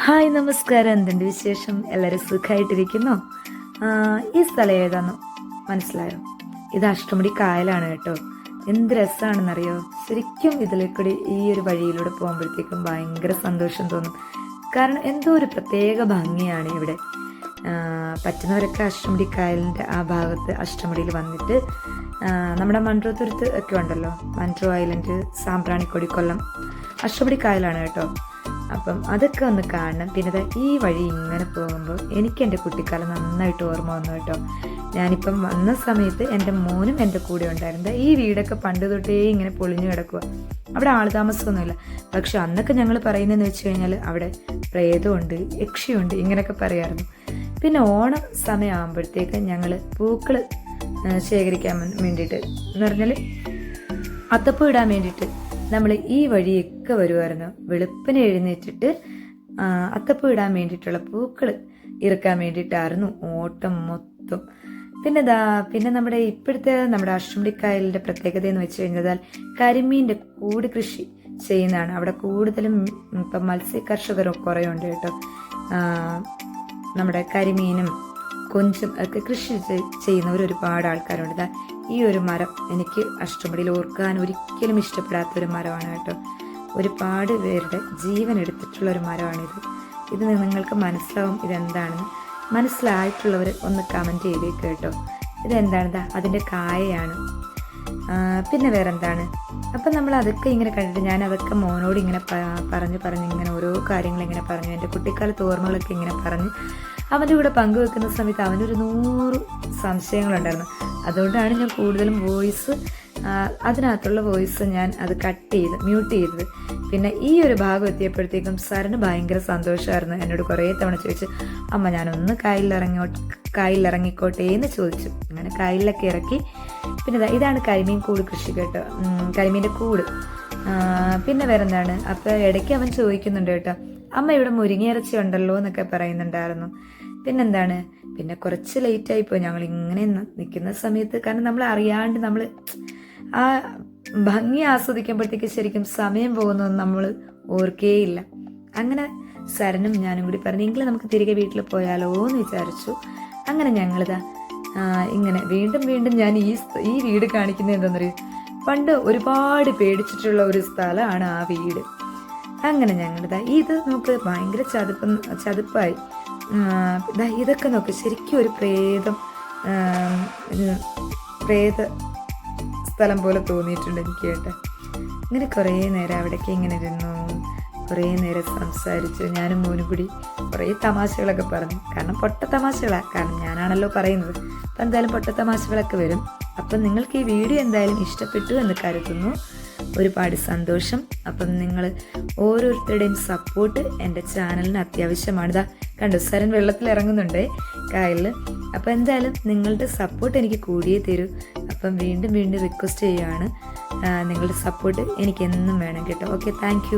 Hi നമസ്കാരം. എന്തുണ്ട് വിശേഷം? എല്ലാവരും സുഖമായിട്ടിരിക്കുന്നോ ഈ സ്ഥലം ഏതാന്ന്? മനസ്സിലായോ? ഇത് അഷ്ടമുടി കായലാണ് കേട്ടോ. എന്ത് രസമാണെന്നറിയോ ശരിക്കും ഇതിലേക്കൂടി ഈ ഒരു വഴിയിലൂടെ പോകുമ്പോഴത്തേക്കും ഭയങ്കര സന്തോഷം തോന്നും. കാരണം എന്തോ ഒരു പ്രത്യേക ഭംഗിയാണ് ഇവിടെ. പറ്റുന്നവരൊക്കെ അഷ്ടമുടി കായലിന്റെ ആ ഭാഗത്ത് അഷ്ടമുടിയിൽ വന്നിട്ട് നമ്മുടെ മൺട്രോത്തുരുത്ത് ഒക്കെ ഉണ്ടല്ലോ. Munroe island Sambranikodi Kollam. Ashtamudi കായലാണ് കേട്ടോ. അപ്പം അതൊക്കെ ഒന്ന് കാണണം. പിന്നെ ഈ വഴി ഇങ്ങനെ പോകുമ്പോൾ എനിക്ക് എന്റെ കുട്ടിക്കാലം നന്നായിട്ട് ഓർമ്മ വന്നു കേട്ടോ. ഞാനിപ്പം വന്ന സമയത്ത് എന്റെ മോനും എന്റെ കൂടെ ഉണ്ടായിരുന്നത് ഈ വീടൊക്കെ പണ്ട് തൊട്ടേ ഇങ്ങനെ പൊളിഞ്ഞു കിടക്കുക അവിടെ ആൾ താമസമൊന്നുമില്ല. പക്ഷെ അന്നൊക്കെ ഞങ്ങൾ പറയുന്നതെന്ന് വെച്ച് കഴിഞ്ഞാൽ അവിടെ പ്രേതമുണ്ട് യക്ഷിയുണ്ട് ഇങ്ങനെയൊക്കെ പറയായിരുന്നു. പിന്നെ ഓണം സമയമാകുമ്പോഴത്തേക്ക് ഞങ്ങൾ പൂക്കൾ ശേഖരിക്കാൻ വേണ്ടിയിട്ട് എന്ന് പറഞ്ഞാൽ അത്തപ്പൂ ഇടാൻ വേണ്ടിയിട്ട് നമ്മൾ ഈ വഴിയൊക്കെ വരുമായിരുന്നു വെളുപ്പിനെ എഴുന്നേറ്റിട്ട് അത്തപ്പൂ ഇടാൻ വേണ്ടിയിട്ടുള്ള പൂക്കൾ ഇറക്കാൻ വേണ്ടിയിട്ടായിരുന്നു ഓട്ടം മൊത്തം. പിന്നെ ദാ പിന്നെ നമ്മുടെ ഇപ്പോഴത്തെ നമ്മുടെ അഷ്ടമുടിക്കായലിന്റെ പ്രത്യേകത എന്ന് വെച്ച് കഴിഞ്ഞാൽ കരിമീന്റെ കൂട് കൃഷി ചെയ്യുന്നതാണ്. അവിടെ കൂടുതലും ഇപ്പം മത്സ്യ കർഷകർ കുറേ ഉണ്ട് കേട്ടോ നമ്മുടെ കരിമീനും കൊഞ്ചും ഒക്കെ കൃഷി ചെയ്- ചെയ്യുന്നവർ ഒരുപാട് ആൾക്കാരുണ്ട് ഈ ഒരു മരം എനിക്ക് അഷ്ടമുടിയിൽ ഓർക്കാൻ ഒരിക്കലും ഇഷ്ടപ്പെടാത്ത ഒരു മരമാണ് കേട്ടോ. ഒരുപാട് പേരുടെ ജീവൻ എടുത്തിട്ടുള്ള ഒരു മരമാണിത്. ഇത് നിങ്ങൾക്ക് മനസ്സിലാവും ഇതെന്താണെന്ന് മനസ്സിലായിട്ടുള്ളവർ ഒന്ന് കമന്റ് ചെയ്തേക്ക് കേട്ടോ. ഇതെന്താണിത്? അതിന്റെ കായയാണ്. പിന്നെ വേറെന്താണ്? അപ്പം നമ്മൾ അതൊക്കെ ഇങ്ങനെ കണ്ടിട്ട് ഞാൻ അതൊക്കെ മോനോട് ഇങ്ങനെ പറഞ്ഞ് പറഞ്ഞ് ഇങ്ങനെ ഓരോ കാര്യങ്ങൾ ഇങ്ങനെ പറഞ്ഞു. എന്റെ കുട്ടിക്കാലത്ത് ഓർമ്മകളൊക്കെ ഇങ്ങനെ പറഞ്ഞ്. അവന്റെ കൂടെ പങ്കുവെക്കുന്ന സമയത്ത് അവനൊരു നൂറ് സംശയങ്ങളുണ്ടായിരുന്നു. അതുകൊണ്ടാണ് ഞാൻ കൂടുതലും വോയിസ് അതിനകത്തുള്ള വോയിസ് ഞാൻ അത് കട്ട് ചെയ്ത് മ്യൂട്ട് ചെയ്തത്. പിന്നെ ഈ ഒരു ഭാഗം എത്തിയപ്പോഴത്തേക്കും സാറിന് ഭയങ്കര സന്തോഷമായിരുന്നു. എന്നോട് കുറേ തവണ ചോദിച്ചു അമ്മ ഞാനൊന്ന് കായലിലിറങ്ങോ കായലിലിറങ്ങിക്കോട്ടെ എന്ന് ചോദിച്ചു. അങ്ങനെ കായലിലൊക്കെ ഇറക്കി. പിന്നെ ഇതാണ് കരിമീൻ കൂട് കൃഷി കേട്ടോ. കരിമീന്റെ കൂട്. പിന്നെ വേറെന്താണ്? അപ്പോൾ ഇടയ്ക്ക് അവൻ ചോദിക്കുന്നുണ്ട് കേട്ടോ അമ്മ ഇവിടെ മുരിങ്ങയിറച്ചി ഉണ്ടല്ലോ എന്നൊക്കെ പറയുന്നുണ്ടായിരുന്നു. പിന്നെന്താണ്? പിന്നെ കുറച്ച് ലേറ്റ് ആയിപ്പോയി. ഞങ്ങൾ ഇങ്ങനെ നിൽക്കുന്ന സമയത്ത് കാരണം നമ്മൾ അറിയാണ്ട് നമ്മൾ ആ ഭംഗി ആസ്വദിക്കുമ്പോഴത്തേക്ക് ശരിക്കും സമയം പോകുന്നതൊന്നും നമ്മൾ ഓർക്കേയില്ല. അങ്ങനെ സരനും ഞാനും കൂടി പറഞ്ഞു എങ്കിലും നമുക്ക് തിരികെ വീട്ടിൽ പോയാലോ എന്ന് വിചാരിച്ചു. അങ്ങനെ ഞങ്ങളിതാ ഇങ്ങനെ വീണ്ടും വീണ്ടും ഞാൻ ഈ ഈ വീട് കാണിക്കുന്നത് എന്താണെന്നറിയോ പണ്ട് ഒരുപാട് പേടിച്ചിട്ടുള്ള ഒരു സ്ഥലമാണ് ആ വീട്. അങ്ങനെ ഞങ്ങളിതാ ഇത് നമുക്ക് ഭയങ്കര ചതുപ്പം ചതുപ്പായി. ഇതൊക്കെ നോക്ക് ശരിക്കും ഒരു പ്രേതം പ്രേത സ്ഥലം പോലെ തോന്നിയിട്ടുണ്ട് എനിക്ക് കേട്ടെ. ഇങ്ങനെ കുറേ നേരം അവിടേക്ക് ഇങ്ങനെ ഇരുന്നു കുറേ നേരം സംസാരിച്ചു ഞാനും മോനും കൂടി കുറേ തമാശകളൊക്കെ പറഞ്ഞു. കാരണം പൊട്ട തമാശകളാണ് കാരണം ഞാനാണല്ലോ പറയുന്നത്. അപ്പം എന്തായാലും പൊട്ട തമാശകളൊക്കെ വരും. അപ്പം നിങ്ങൾക്ക് ഈ വീഡിയോ എന്തായാലും ഇഷ്ടപ്പെട്ടു എന്ന് കരുതുന്നു. ഒരുപാട് സന്തോഷം. അപ്പം നിങ്ങൾ ഓരോരുത്തരുടെയും സപ്പോർട്ട് എന്റെ ചാനലിന് അത്യാവശ്യമാണ്. ഇതാ കണ്ടു സരൻ വെള്ളത്തിൽ ഇറങ്ങുന്നുണ്ട് കായലിൽ അപ്പം എന്തായാലും നിങ്ങളുടെ സപ്പോർട്ട് എനിക്ക് കൂടിയേ തരൂ. അപ്പം വീണ്ടും വീണ്ടും റിക്വസ്റ്റ് ചെയ്യുകയാണ് നിങ്ങളുടെ സപ്പോർട്ട് എനിക്ക് എന്നും വേണം കേട്ടോ. Okay thank